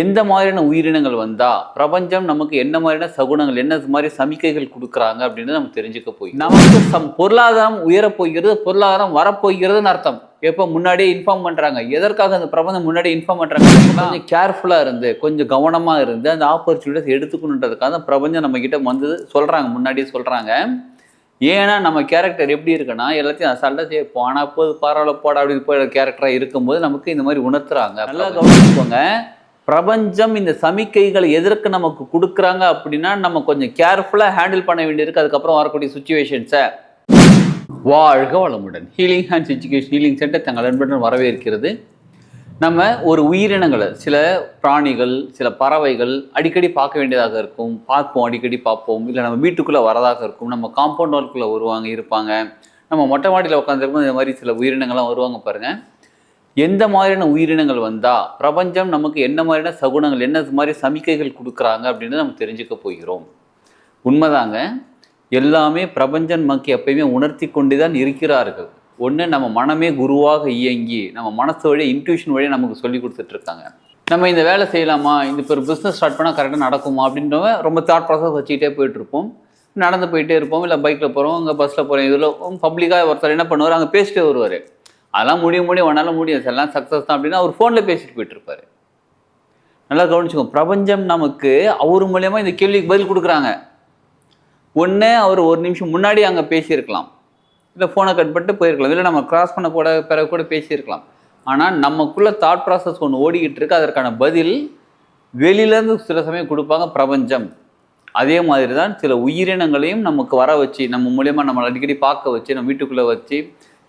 எந்த மாதிரியான உயிரினங்கள் வந்தா பிரபஞ்சம் நமக்கு என்ன மாதிரியான சகுனங்கள் என்ன மாதிரி சமிக்கைகள் கொடுக்குறாங்க அப்படின்னு நம்ம தெரிஞ்சுக்க போய். நமக்கு சம் பொருளாதாரம் உயரப் போகிறது பொருளாதாரம் வரப்போகிறதுன்னு அர்த்தம். எப்போ முன்னாடியே இன்ஃபார்ம் பண்றாங்க. எதற்காக அந்த பிரபஞ்சம் முன்னாடி இன்ஃபார்ம் பண்றாங்க? கொஞ்சம் கேர்ஃபுல்லா இருந்து கொஞ்சம் கவனமா இருந்து அந்த ஆப்பர்ச்சுனிட்டிஸ் எடுத்துக்கணுன்றதுக்காக தான் பிரபஞ்சம் நம்ம கிட்ட வந்து சொல்றாங்க முன்னாடியே சொல்றாங்க. ஏன்னா நம்ம கேரக்டர் எப்படி இருக்குன்னா எல்லாத்தையும் அசால்ட்டாக செய்ய போனா போது பரவாயில்ல போடா அப்படின்னு போய் கேரக்டராக இருக்கும்போது நமக்கு இந்த மாதிரி உணர்த்துறாங்க. நல்லா கவனிச்சுக்கோங்க. பிரபஞ்சம் இந்த சமிக்கைகளை எதற்கு நமக்கு கொடுக்குறாங்க அப்படின்னா நம்ம கொஞ்சம் கேர்ஃபுல்லாக ஹேண்டில் பண்ண வேண்டியிருக்கு. அதுக்கப்புறம் வரக்கூடிய சுச்சுவேஷன்ஸை வாழ்க வளமுடன். Healing hands education healing centre தங்கள் அன்புடன் வரவேற்கிறது. நம்ம ஒரு உயிரினங்களை சில பிராணிகள் சில பறவைகள் அடிக்கடி பார்க்க வேண்டியதாக இருக்கும். பார்ப்போம் அடிக்கடி பார்ப்போம். இல்லை நம்ம வீட்டுக்குள்ளே வரதாக இருக்கும். நம்ம காம்பவுண்ட் வால்குள்ளே வருவாங்க இருப்பாங்க. நம்ம மொட்டை மாடியில் உட்காந்துருக்கும் இந்த மாதிரி சில உயிரினங்கள்லாம் வருவாங்க பாருங்கள் எந்த மாதிரியான உயிரினங்கள் வந்தால் பிரபஞ்சம் நமக்கு என்ன மாதிரியான சகுனங்கள் என்ன மாதிரி சமிக்கைகள் கொடுக்குறாங்க அப்படின்னு நம்ம தெரிஞ்சுக்க போகிறோம். உண்மைதாங்க. எல்லாமே பிரபஞ்சம் நமக்கு எப்பயுமே உணர்த்தி கொண்டு தான் இருக்கிறார்கள். ஒன்று நம்ம மனமே குருவாக இயங்கி நம்ம மனசு வழியாக இன்ட்யூஷன் வழியே நமக்கு சொல்லி கொடுத்துட்ருக்காங்க. நம்ம இந்த வேலை செய்யலாமா? இந்த இப்போ ஒரு பிஸ்னஸ் ஸ்டார்ட் பண்ணால் கரெக்டாக நடக்குமா? அப்படின்றவங்க ரொம்ப தாட் ப்ராசஸ் வச்சுக்கிட்டே போயிட்டு இருப்போம் நடந்து போயிட்டே இருப்போம். இல்லை பைக்கில் போகிறோம் அங்கே பஸ்ஸில் போகிறோம் இதில் பப்ளிக்காக ஒருத்தர் என்ன பண்ணுவார்? அங்கே பேசிட்டே வருவார். அதெல்லாம் முடியும் முடியும். உன்னால முடியும். எல்லாம் சக்ஸஸ் தான் அப்படின்னா அவர் ஃபோனில் பேசிட்டு போயிட்டு இருப்பாரு நல்லா கவனிச்சுக்கோங்க பிரபஞ்சம் நமக்கு அவர் மூலயமா இந்த கேள்விக்கு பதில் கொடுக்குறாங்க. ஒன்று அவர் ஒரு நிமிஷம் முன்னாடி அங்கே பேசியிருக்கலாம். இல்லை ஃபோனை கட் பண்ணிட்டு போயிருக்கலாம். இல்லை நம்ம கிராஸ் பண்ண கூட பிறகு கூட பேசியிருக்கலாம். ஆனால் நமக்குள்ளே தாட் ப்ராசஸ் ஒன்று ஓடிக்கிட்டு இருக்கு. அதற்கான பதில் வெளியிலேருந்து சில சமயம் கொடுப்பாங்க பிரபஞ்சம். அதே மாதிரி தான் சில உயிரினங்களையும் நமக்கு வர வச்சு நம்ம மூலயமா நம்மளை அடிக்கடி பார்க்க வச்சு நம்ம வீட்டுக்குள்ளே வச்சு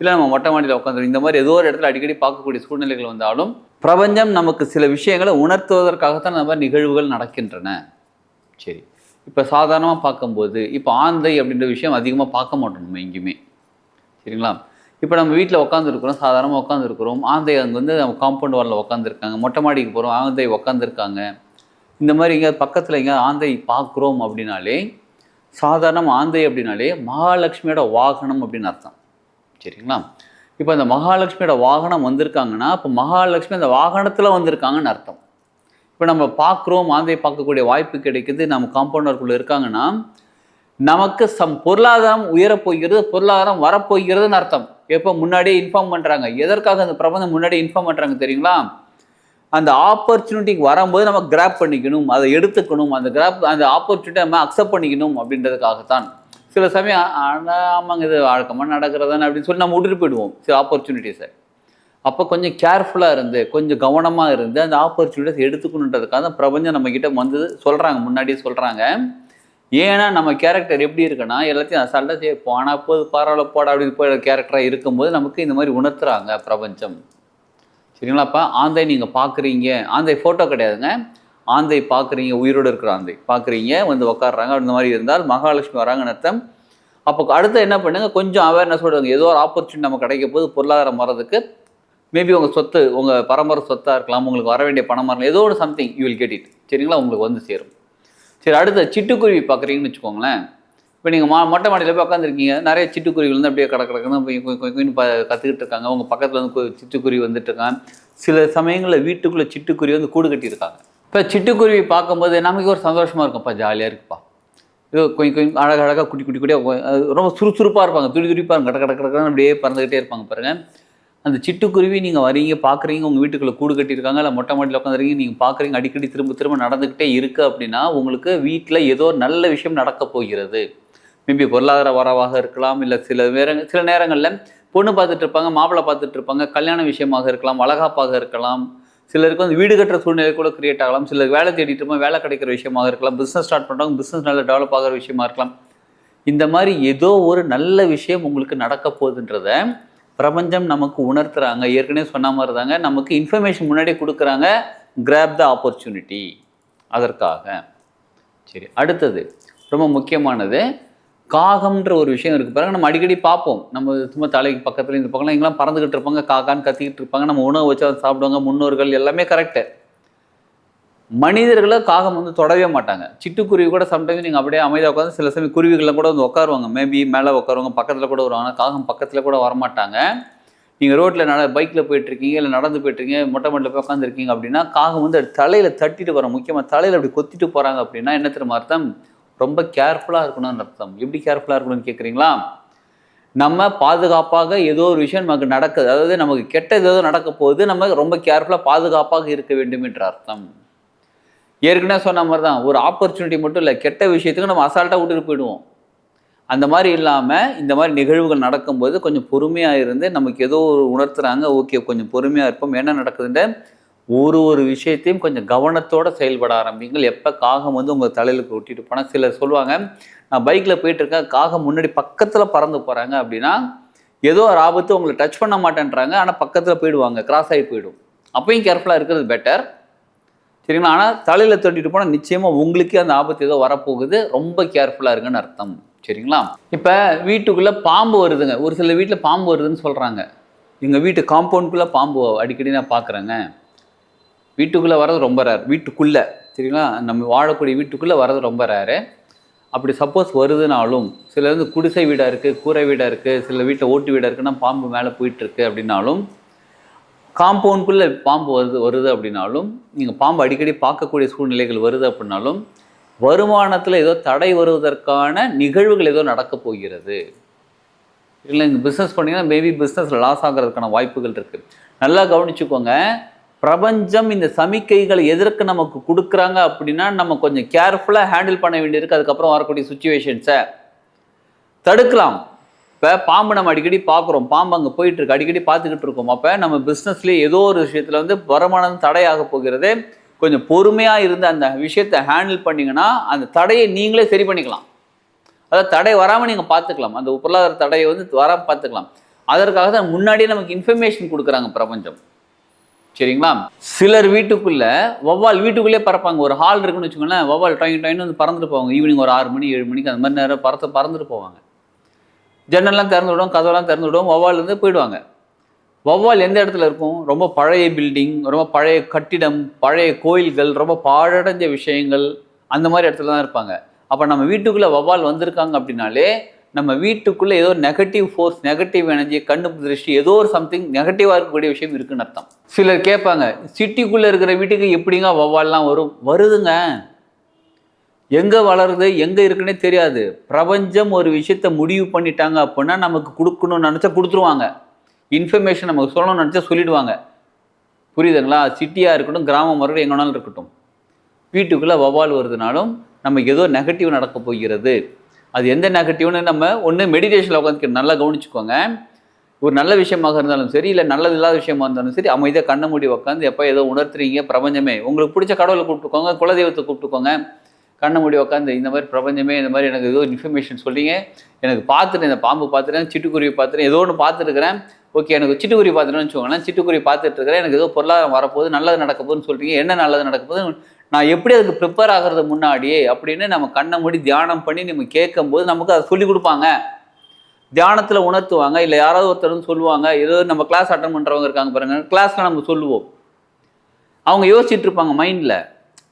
இல்லை நம்ம மொட்டை மாடியில் உட்காந்துரும் இந்த மாதிரி ஏதோ ஒரு இடத்துல அடிக்கடி பார்க்கக்கூடிய சூழ்நிலைகள் வந்தாலும் பிரபஞ்சம் நமக்கு சில விஷயங்களை உணர்த்துவதற்காகத்தான் இந்த மாதிரி நிகழ்வுகள் நடக்கின்றன. சரி. இப்போ சாதாரணமாக பார்க்கும்போது இப்போ ஆந்தை அப்படின்ற விஷயம் அதிகமாக பார்க்க மாட்டோம் நம்ம எங்கேயுமே. சரிங்களா? இப்போ நம்ம வீட்டில் உட்காந்துருக்குறோம் சாதாரணமாக உட்காந்துருக்குறோம் ஆந்தை அங்கே வந்து நம்ம காம்பவுண்ட் வாரில் உட்காந்துருக்காங்க மொட்டை மாடிக்கு போகிறோம் ஆந்தை உட்காந்துருக்காங்க இந்த மாதிரி எங்கே பக்கத்தில் எங்கே ஆந்தை பார்க்குறோம் அப்படின்னாலே சாதாரண ஆந்தை அப்படின்னாலே மகாலட்சுமியோட வாகனம் அப்படின்னு அர்த்தம். சரிங்களா? இப்போ அந்த மகாலட்சுமியோட வாகனம் வந்திருக்காங்கன்னா இப்போ மகாலட்சுமி அந்த வாகனத்தில் வந்திருக்காங்கன்னு அர்த்தம். இப்போ நம்ம பார்க்குறோம் மாந்தையை பார்க்கக்கூடிய வாய்ப்பு கிடைக்குது நம்ம காம்பவுண்டருக்குள்ளே இருக்காங்கன்னா நமக்கு சம் பொருளாதாரம் உயரப்போகிறது பொருளாதாரம் வரப்போகிறதுன்னு அர்த்தம். எப்போ முன்னாடியே இன்ஃபார்ம் பண்ணுறாங்க எதற்காக அந்த பிரபந்தம் முன்னாடியே இன்ஃபார்ம் பண்ணுறாங்க தெரியுங்களா? அந்த ஆப்பர்ச்சுனிட்டிக்கு வரும்போது நம்ம கிராப் பண்ணிக்கணும் அதை எடுத்துக்கணும் அந்த கிராப் அந்த ஆப்பர்ச்சுனிட்டி நம்ம அக்செப்ட் பண்ணிக்கணும் அப்படின்றதுக்காகத்தான். சில சமயம் ஆனால் ஆமாங்க இது வழக்கமாக நடக்கிறதானே அப்படின்னு சொல்லி நம்ம விட்டுட்டு போயிடுவோம். சில ஆப்பர்ச்சுனிட்டிஸை அப்போ கொஞ்சம் கேர்ஃபுல்லாக இருந்து கொஞ்சம் கவனமாக இருந்து அந்த ஆப்பர்ச்சுனிட்டிஸ் எடுத்துக்கணுன்றதுக்காக தான் பிரபஞ்சம் நம்மக்கிட்ட வந்து சொல்கிறாங்க முன்னாடியே சொல்கிறாங்க ஏன்னா நம்ம கேரக்டர் எப்படி இருக்குன்னா எல்லாத்தையும் அசால்ட்டாக செய்ய போனால் போது பரவாயில்ல போடா அப்படின்னு போய் கேரக்டராக இருக்கும்போது நமக்கு இந்த மாதிரி உணர்த்துறாங்க பிரபஞ்சம். சரிங்களாப்பா ஆந்தை நீங்கள் பார்க்குறீங்க ஆந்தை ஃபோட்டோ கிடையாதுங்க. ஆந்தை பார்க்குறீங்க உயிரோடு இருக்கிற ஆந்தை. பார்க்குறீங்க வந்து உட்காடுறாங்க அந்த மாதிரி இருந்தால் மகாலட்சுமி வராங்கன்னு அர்த்தம். அப்போ அடுத்து என்ன பண்ணுங்கள் கொஞ்சம் அவேர்னஸ் விடுங்க ஏதோ ஒரு ஆப்பர்ச்சுனிட்டி நம்ம கிடைக்க போது பொருளாதாரம் வர்றதுக்கு மேபி உங்கள் சொத்து உங்கள் பரம்பரை சொத்தாக இருக்கலாம் உங்களுக்கு வர வேண்டிய பணமாக இருக்கலாம் ஏதோ ஒரு something you will get it சரிங்களா? உங்களுக்கு வந்து சேரும். சரி அடுத்த சிட்டுக்குருவி பார்க்குறீங்கன்னு வச்சுக்கோங்களேன். இப்போ நீங்கள் மா மொட்டை மாடியில் போய் உட்காந்துருக்கீங்க நிறைய சிட்டுக்குருவிகள் வந்து அப்படியே கடை கடக்குன்னு போய் ப கற்றுக்கிட்டு இருக்காங்க. உங்கள் பக்கத்தில் வந்து சிட்டுக்குருவி வந்துட்டு இருக்காங்க சில சமயங்களில் வீட்டுக்குள்ளே சிட்டுக்குருவி வந்து கூடு கட்டியிருக்காங்க. இப்போ சிட்டுக்குருவி பார்க்கும்போது நமக்கு ஒரு சந்தோஷமாக இருக்கும்ப்பா ஜாலியாக இருக்குப்பா. இது கொஞ்சம் கொஞ்சம் அழகழகாக குட்டி குட்டி குட்டியாக ரொம்ப சுறுசுறுப்பாக இருப்பாங்க துடி துடிப்பாக கட கட கடக்கடன்னு அப்படியே பறந்துக்கிட்டே இருப்பாங்க பாருங்கள் அந்த சிட்டுக்குருவி நீங்கள் வரீங்க பார்க்குறீங்க உங்கள் வீட்டுக்குள்ளே கூடு கட்டியிருக்காங்க இல்லை மொட்டை மாடியில் உட்காந்துறீங்க நீங்கள் பார்க்குறீங்க அடிக்கடி திரும்ப திரும்ப நடந்துக்கிட்டே இருக்குது அப்படின்னா உங்களுக்கு வீட்டில் ஏதோ ஒரு நல்ல விஷயம் நடக்க போகிறது. மேபி பொருளாதார வரவாக இருக்கலாம் இல்லை சில நேரங்க சில நேரங்களில் பொண்ணு பார்த்துட்டு இருப்பாங்க மாப்பிள்ளை பார்த்துட்டு இருப்பாங்க கல்யாண விஷயமாக இருக்கலாம் வளகாப்பாக இருக்கலாம் சிலருக்கு வந்து வீடு கட்டுற சூழ்நிலை கூட கிரியேட் ஆகலாம். சிலருக்கு வேலை தேடிட்டு இருப்போம் வேலை கிடைக்கிற விஷயமாக இருக்கலாம். பிஸ்னஸ் ஸ்டார்ட் பண்ணுறவங்க பிஸ்னஸ் நல்லா டெவலப் ஆகிற விஷயமா இருக்கலாம். இந்த மாதிரி ஏதோ ஒரு நல்ல விஷயம் உங்களுக்கு நடக்க போகுதுன்றத பிரபஞ்சம் நமக்கு உணர்த்துறாங்க. ஏற்கனவே சொன்ன மாதிரி தாங்க நமக்கு இன்ஃபர்மேஷன் முன்னாடியே கொடுக்குறாங்க. கிராப் த ஆப்பர்ச்சுனிட்டி அதற்காக. சரி அடுத்தது ரொம்ப முக்கியமானது காகம்ன்ற ஒரு விஷயம் இருக்குது பாருங்க நம்ம அடிக்கடி பார்ப்போம். நம்ம சும்மா தலைக்கு பக்கத்தில் இந்த பக்கம்லாம் எங்கெல்லாம் பறந்துக்கிட்டு இருப்பாங்க காக்கான்னு கத்திக்கிட்டு இருப்பாங்க நம்ம உணவு வச்சு அதை சாப்பிடுவாங்க முன்னோர்கள் எல்லாமே கரெக்டு மனிதர்களை காகம் வந்து தொடவே மாட்டாங்க. சிட்டுக்குருவி கூட சம்டைம்ஸ் நீங்கள் அப்படியே அமைதியாக உட்காந்து சில சமயம் குருவிகள்லாம் கூட வந்து உட்காருவாங்க. மேபி மேலே உட்காருவாங்க பக்கத்தில் கூட வருவாங்க. காகம் பக்கத்தில் கூட வரமாட்டாங்க. நீங்கள் ரோட்டில் நட பைக்கில் போயிட்டுருக்கீங்க இல்லை நடந்து போயிட்டுருக்கீங்க மொட்டை மொட்டில் போய் உட்காந்துருக்கீங்க அப்படின்னா காகம் வந்து தலையில் தட்டிட்டு வரோம். முக்கியமாக தலையில் அப்படி கொத்திட்டு போகிறாங்க அப்படின்னா என்ன தெரியுமா அர்த்தம்? ரொம்ப கேர்ஃபுல்லாக இருக்கணும்னு அர்த்தம். எப்படி கேர்ஃபுல்லாக இருக்கணும்னு கேட்குறீங்களா நம்ம பாதுகாப்பாக ஏதோ ஒரு விஷயம் நமக்கு நடக்குது. அதாவது நமக்கு கெட்டது ஏதோ நடக்க போகுது. நம்ம ரொம்ப கேர்ஃபுல்லாக பாதுகாப்பாக இருக்க வேண்டும் என்ற அர்த்தம். ஏற்கனவே சொன்ன மாதிரி தான் ஒரு ஆப்பர்ச்சுனிட்டி மட்டும் இல்லை கெட்ட விஷயத்துக்கு நம்ம அசால்ட்டாக விட்டுட்டு போயிடுவோம். அந்த மாதிரி இல்லாமல் இந்த மாதிரி நிகழ்வுகள் நடக்கும்போது கொஞ்சம் பொறுமையாக இருந்து நமக்கு ஏதோ ஒரு உணர்த்துறாங்க ஓகே கொஞ்சம் பொறுமையாக இருப்போம். என்ன நடக்குதுன்ற ஒரு ஒரு விஷயத்தையும் கொஞ்சம் கவனத்தோடு செயல்பட ஆரம்பிங்கள். எப்போ காகம் வந்து உங்கள் தலையில் ஒட்டிட்டு போனால் சிலர் சொல்லுவாங்க நான் பைக்கில் போயிட்டுருக்கேன் காகம் முன்னாடி பக்கத்தில் பறந்து போகிறாங்க அப்படின்னா ஏதோ ஒரு ஆபத்து உங்களை டச் பண்ண மாட்டேன்றாங்க. ஆனால் பக்கத்தில் போயிடுவாங்க கிராஸ் ஆகி போயிடும். அப்பயும் கேர்ஃபுல்லாக இருக்கிறது பெட்டர் சரிங்களா? ஆனால் தலையில் தொட்டிட்டு போனால் நிச்சயமாக உங்களுக்கே அந்த ஆபத்து ஏதோ வரப்போகுது. ரொம்ப கேர்ஃபுல்லாக இருங்கன்னு அர்த்தம். சரிங்களா? இப்போ வீட்டுக்குள்ளே பாம்பு வருதுங்க. ஒரு சில வீட்டில் பாம்பு வருதுன்னு சொல்கிறாங்க எங்கள் வீட்டு காம்பவுண்ட்குள்ளே பாம்பு அடிக்கடி நான் பார்க்குறேங்க வீட்டுக்குள்ளே வர்றது ரொம்ப ரேர் வீட்டுக்குள்ளே சரிங்களா? நம்ம வாழக்கூடிய வீட்டுக்குள்ளே வர்றது ரொம்ப ரேரு அப்படி சப்போஸ் வருதுனாலும் சில வந்து குடிசை வீடாக இருக்குது கூரை வீடாக இருக்குது சில வீட்டில் ஓட்டு வீடாக இருக்குன்னா பாம்பு மேலே போயிட்டுருக்கு அப்படின்னாலும் காம்பவுண்ட்குள்ளே பாம்பு வருது வருது அப்படின்னாலும் நீங்கள் பாம்பு அடிக்கடி பார்க்கக்கூடிய சூழ்நிலைகள் வருது அப்படின்னாலும் வருமானத்தில் ஏதோ தடை வருவதற்கான நிகழ்வுகள் ஏதோ நடக்க போகிறது. இல்லை நீங்கள் பிஸ்னஸ் பண்ணீங்கன்னா மேபி பிஸ்னஸில் லாஸ் ஆகிறதுக்கான வாய்ப்புகள் இருக்குது நல்லா கவனிச்சுக்கோங்க. பிரபஞ்சம் இந்த சமிக்கைகளை எதற்கு நமக்கு கொடுக்குறாங்க அப்படின்னா நம்ம கொஞ்சம் கேர்ஃபுல்லாக ஹேண்டில் பண்ண வேண்டியிருக்கு. அதுக்கப்புறம் வரக்கூடிய சுச்சுவேஷன்ஸை தடுக்கலாம். இப்போ பாம்பு நம்ம அடிக்கடி பார்க்குறோம். பாம்பு அங்கே போயிட்டுருக்கு. அடிக்கடி பார்த்துக்கிட்டு இருக்கோம். அப்போ நம்ம பிஸ்னஸ்லேயே ஏதோ ஒரு விஷயத்தில் வந்து வருமானம் தடையாக போகிறது கொஞ்சம் பொறுமையாக இருந்து அந்த விஷயத்தை ஹேண்டில் பண்ணிங்கன்னா அந்த தடையை நீங்களே சரி பண்ணிக்கலாம். அதாவது தடை வராமல் நீங்கள் பார்த்துக்கலாம். அந்த பொருளாதார தடையை வந்து வராமல் பார்த்துக்கலாம். அதற்காக தான் முன்னாடியே நமக்கு இன்ஃபர்மேஷன் கொடுக்குறாங்க பிரபஞ்சம். சரிங்களா? சிலர் வீட்டுக்குள்ள வவ்வால் வீட்டுக்குள்ளே பறப்பாங்க. ஒரு ஹால் இருக்குன்னு வச்சுக்கோங்களேன் வவ்வால் டாயின் டாயின் வந்து பறந்துட்டு போவாங்க. ஈவினிங் ஒரு ஆறு மணி ஏழு மணிக்கு அந்த மாதிரி நேரம் பறத்து பறந்துட்டு போவாங்க. ஜன்னல்லாம் திறந்து விடும் கதவெல்லாம் திறந்து விடும் வவ்வால் வந்து போயிடுவாங்க. வவ்வால் எந்த இடத்துல இருக்கும்? ரொம்ப பழைய பில்டிங் ரொம்ப பழைய கட்டிடம் பழைய கோயில்கள் ரொம்ப பாழடைஞ்ச விஷயங்கள் அந்த மாதிரி இடத்துல தான் இருப்பாங்க. அப்போ நம்ம வீட்டுக்குள்ளே வவ்வால் வந்திருக்காங்க அப்படின்னாலே நம்ம வீட்டுக்குள்ளே ஏதோ நெகட்டிவ் ஃபோர்ஸ் நெகட்டிவ் எனர்ஜி கண்ணு திருஷ்டி ஏதோ ஒரு சம்திங் நெகட்டிவாக இருக்கக்கூடிய விஷயம் இருக்குன்னு அர்த்தம். சிலர் கேட்பாங்க சிட்டிக்குள்ளே இருக்கிற வீட்டுக்கு எப்படிங்க வவ்வால்லாம் வரும்? வருதுங்க. எங்கே வளருது எங்கே இருக்குன்னே தெரியாது. பிரபஞ்சம் ஒரு விஷயத்த முடிவு பண்ணிட்டாங்க அப்படின்னா நமக்கு கொடுக்கணும்னு நினச்சா கொடுத்துருவாங்க. இன்ஃபர்மேஷன் நமக்கு சொல்லணும்னு நினச்சா சொல்லிடுவாங்க. புரியுதுங்களா? சிட்டியாக இருக்கட்டும் கிராமம் வரட்டும் எங்கனாலும் இருக்கட்டும். வீட்டுக்குள்ளே வவால் வருதுனாலும் நமக்கு ஏதோ நெகட்டிவ் நடக்க போகிறது. அது எந்த நெகட்டிவ்னு நம்ம ஒன்று மெடிடேஷனில் உட்காந்து நல்லா கவனிச்சுக்கோங்க. ஒரு நல்ல விஷயமாக இருந்தாலும் சரி இல்லை நல்லது இல்லாத விஷயமா இருந்தாலும் சரி அமைதியாக கண்ணை மூடி உட்காந்து எப்போ ஏதோ உணர்த்துறீங்க பிரபஞ்சமே. உங்களுக்கு பிடிச்ச கடவுளை கூப்பிட்டுக்கோங்க குலதெய்வத்தை கூப்பிட்டுக்கோங்க. கண்ணை மூடி உட்காந்து இந்த மாதிரி பிரபஞ்சமே இந்த மாதிரி எனக்கு ஏதோ இன்ஃபர்மேஷன் சொல்லிங்க எனக்கு பார்த்துட்டு இந்த பாம்பு பார்த்துட்டேன் சிட்டுக்குருவி பார்த்துட்டேன் ஏதோ ஒன்று பார்த்துருக்குறேன். ஓகே எனக்கு சிட்டுக்குருவி பார்த்துட்டேன்னு வச்சுக்கோங்களேன் சிட்டுக்குருவி பார்த்துட்டு இருக்கிறேன் எனக்கு ஏதோ பொருளாதாரம் வரப்போகுது நல்லது நடக்க போகுதுன்னு சொல்கிறீங்க என்ன நல்லது நடக்க போகுது நான் எப்படி அதுக்கு ப்ரிப்பேர் ஆகிறது முன்னாடியே அப்படின்னு நம்ம கண்ணை மூடி தியானம் பண்ணி நம்ம கேட்கும்போது நமக்கு அதை சொல்லி கொடுப்பாங்க. தியானத்தில் உணர்த்துவாங்க. இல்லை யாராவது ஒருத்தர் சொல்லுவாங்க. ஏதோ நம்ம கிளாஸ் அட்டன் பண்ணுறவங்க இருக்காங்க பாருங்க. கிளாஸில் நம்ம சொல்லுவோம். அவங்க யோசிச்சுட்டு இருப்பாங்க மைண்டில்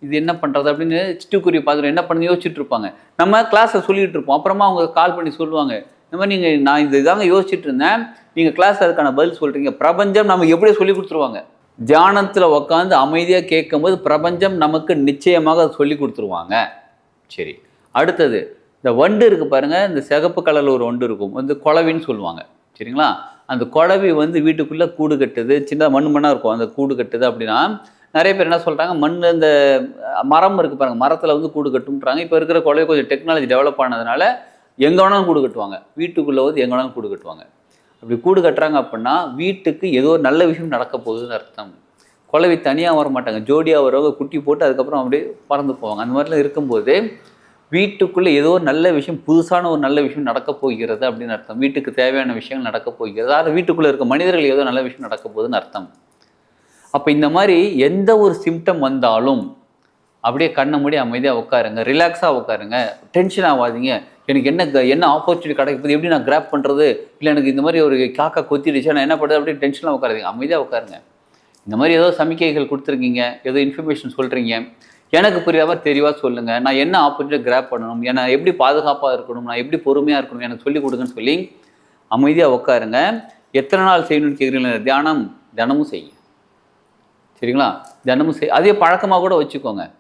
இது என்ன பண்ணுறது அப்படின்னு சிட்டுக்குரிய பார்த்துட்டு என்ன பண்ணி யோசிச்சுட்டு இருப்பாங்க. நம்ம கிளாஸில் சொல்லிகிட்டு இருப்போம். அப்புறமா அவங்க கால் பண்ணி சொல்லுவாங்க. இந்த மாதிரி நீங்கள் நான் இது இதாங்க யோசிச்சுட்டு இருந்தேன். நீங்கள் கிளாஸ் அதுக்கான பதில் சொல்கிறீங்க பிரபஞ்சம் நமக்கு எப்படியோ சொல்லி கொடுத்துருவாங்க. தியானத்தில் உட்காந்து அமைதியாக கேட்கும்போது பிரபஞ்சம் நமக்கு நிச்சயமாக அதை சொல்லி கொடுத்துருவாங்க. சரி. அடுத்தது இந்த வண்டு இருக்குது பாருங்கள் இந்த சிகப்பு கலரில் ஒரு வண்டு இருக்கும் வந்து குழவின்னு சொல்லுவாங்க. சரிங்களா? அந்த குழவி வந்து வீட்டுக்குள்ளே கூடு கட்டுது சின்ன மண் மண்ணாக இருக்கும் அந்த கூடு கட்டுது அப்படின்னா நிறைய பேர் என்ன சொல்கிறாங்க மண் இந்த மரம் இருக்குது பாருங்கள் மரத்தில் வந்து கூடு கட்டும்ன்றாங்க. இப்போ இருக்கிற குழவை கொஞ்சம் டெக்னாலஜி டெவலப் ஆனதுனால எங்கே வேணாலும் கூடு கட்டுவாங்க. வீட்டுக்குள்ளே வந்து எங்கே வேணாலும் கூடு கட்டுவாங்க. அப்படி கூடு கட்டுறாங்க அப்படின்னா வீட்டுக்கு ஏதோ ஒரு நல்ல விஷயம் நடக்க போகுதுன்னு அர்த்தம். குழவி தனியாக வர மாட்டாங்க ஜோடியாக வரவங்க குட்டி போட்டு அதுக்கப்புறம் அப்படியே பறந்து போவாங்க. அந்த மாதிரிலாம் இருக்கும்போது வீட்டுக்குள்ளே ஏதோ ஒரு நல்ல விஷயம் புதுசான ஒரு நல்ல விஷயம் நடக்க போகிறது அப்படின்னு அர்த்தம். வீட்டுக்கு தேவையான விஷயங்கள் நடக்க போகிறது. அதாவது வீட்டுக்குள்ளே இருக்க மனிதர்கள் ஏதோ நல்ல விஷயம் நடக்க போகுதுன்னு அர்த்தம். அப்போ இந்த மாதிரி எந்த ஒரு சிம்டம் வந்தாலும் அப்படியே கண்ணை மூடி அமைதியாக உட்காருங்க ரிலாக்ஸாக உட்காருங்க. டென்ஷன் ஆகாதீங்க. எனக்கு என்ன க- என்ன ஆப்பர்ச்சுனிட்டி கிடைக்குது? எப்படி நான் கிராப் பண்ணுறது இல்லை எனக்கு இந்த மாதிரி ஒரு காக்கா கொத்திடுச்சு நான் என்ன பண்ணுறது அப்படியே டென்ஷனாக உட்காருங்க. அமைதியாக உட்காருங்க. இந்த மாதிரி ஏதோ சமிக்கைகள் கொடுத்துருக்கீங்க ஏதோ இன்ஃபர்மேஷன் சொல்கிறீங்க எனக்கு புரியாமல் தெளிவாக சொல்லுங்கள் நான் என்ன ஆப்பர்ச்சுனிட்டி கிராப் பண்ணணும்? நான் எப்படி பாதுகாப்பாக இருக்கணும்? நான் எப்படி பொறுமையாக இருக்கணும்? எனக்கு சொல்லிக் கொடுங்கன்னு சொல்லி அமைதியாக உட்காருங்க. எத்தனை நாள் செய்யணும்னு கேட்குறீங்களா தியானம் தினமும் செய்யுங்க. சரிங்களா? தினமும் செய் அதே பழக்கமாக கூட வச்சுக்கோங்க.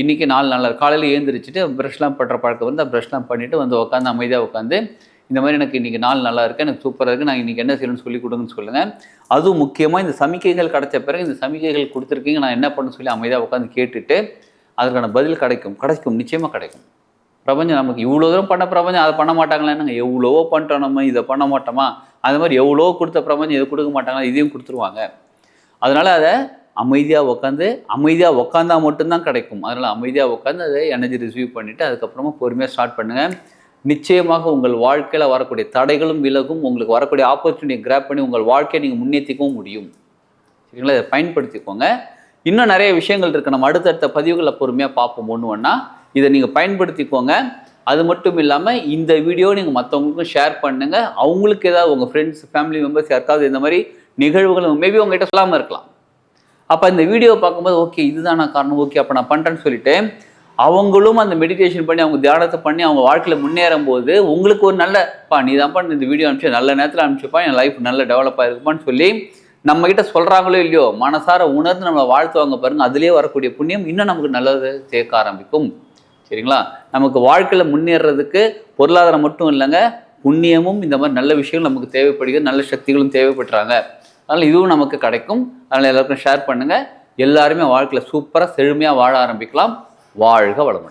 இன்றைக்கி நாலு நாள் காலையில் ஏந்திரிச்சிட்டு ப்ரெஷ்லாம் பண்ணுற பழக்கம் வந்து ப்ரஷ்லாம் பண்ணிவிட்டு வந்து உட்காந்து அமைதியாக உட்காந்து இந்த மாதிரி எனக்கு இன்றைக்கி நாள் நல்லா இருக்குது எனக்கு சூப்பராக இருக்குது நான் இன்றைக்கி என்ன செய்யணும்னு சொல்லி கொடுங்கன்னு சொல்லுங்கள் அதுவும் முக்கியமாக இந்த சமிக்கைகள் கிடைச்ச பிறகு இந்த சமிக்கைகள் கொடுத்துருக்கீங்க நான் என்ன பண்ண சொல்லி அமைதியாக உட்காந்து கேட்டுட்டு அதற்கான பதில் கிடைக்கும் கிடைக்கும் நிச்சயமாக கிடைக்கும். பிரபஞ்சம் நமக்கு இவ்வளோ தூரம் பண்ண பிரபஞ்சம் அதை பண்ண மாட்டாங்களா என்னங்க? எவ்வளவோ பண்ணிட்டோம் நம்ம இதை பண்ண மாட்டோமா? அது மாதிரி எவ்வளோ கொடுத்த பிரபஞ்சம் இதை கொடுக்க மாட்டாங்களா? இதையும் கொடுத்துருவாங்க. அதனால் அதை அமைதியாக உட்காந்து அமைதியாக உட்காந்தா மட்டும்தான் கிடைக்கும். அதனால் அமைதியாக உட்காந்து அதை எனர்ஜி ரிசீவ் பண்ணிவிட்டு அதுக்கப்புறமா பொறுமையாக ஸ்டார்ட் பண்ணுங்கள் நிச்சயமாக உங்கள் வாழ்க்கையில் வரக்கூடிய தடைகளும் விலகும். உங்களுக்கு வரக்கூடிய ஆப்பர்ச்சுனிட்டியை கிராப் பண்ணி உங்கள் வாழ்க்கையை நீங்கள் முன்னேற்றிக்கவும் முடியும். சரிங்களா? இதை பயன்படுத்திக்கோங்க. இன்னும் நிறைய விஷயங்கள் இருக்குது நம்ம அடுத்தடுத்த பதிவுகளை பொறுமையாக பார்ப்போம். ஒன்று ஒன்றா இதை நீங்கள் பயன்படுத்திக்கோங்க. அது மட்டும் இல்லாமல் இந்த வீடியோ நீங்கள் மற்றவங்களுக்கும் ஷேர் பண்ணுங்கள் அவங்களுக்கு ஏதாவது உங்கள் ஃப்ரெண்ட்ஸ் ஃபேமிலி மெம்பர்ஸ் யாருக்காவது இந்த மாதிரி நிகழ்வுகள் மேபி உங்கள்கிட்ட சொல்லாமல் இருக்கலாம். அப்போ இந்த வீடியோ பார்க்கும்போது ஓகே இதுதான் நான் காரணம். ஓகே அப்போ நான் பண்ணுறேன்னு சொல்லிட்டு அவங்களும் அந்த மெடிடேஷன் பண்ணி அவங்க தியானத்தை பண்ணி அவங்க வாழ்க்கையில் முன்னேறும் போது உங்களுக்கு ஒரு நல்ல பா நீ தான் பண்ண இந்த வீடியோ அனுப்பிச்சு நல்ல நேரத்தில் அனுப்பிச்சுப்பா என் லைஃப் நல்ல டெவலப் ஆயிருக்குமான்னு சொல்லி நம்ம கிட்ட சொல்கிறாங்களோ இல்லையோ மனசார உணர்ந்து நம்மளை வாழ்த்துவாங்க பாருங்கள் அதுலேயே வரக்கூடிய புண்ணியம் இன்னும் நமக்கு நல்லது சேர்க்க ஆரம்பிக்கும். சரிங்களா? நமக்கு வாழ்க்கையில் முன்னேறதுக்கு பொருளாதாரம் மட்டும் இல்லைங்க புண்ணியமும் இந்த மாதிரி நல்ல விஷயங்கள் நமக்கு தேவைப்படுகிறது நல்ல சக்திகளும் தேவைப்படுறாங்க. அதனால் இதுவும் நமக்கு கிடைக்கும். அதனால் எல்லாருக்கும் ஷேர் பண்ணுங்கள் எல்லாருமே வாழ்க்கையில் சூப்பராக செழுமையாக வாழ ஆரம்பிக்கலாம். வாழ்க வளமுடன்.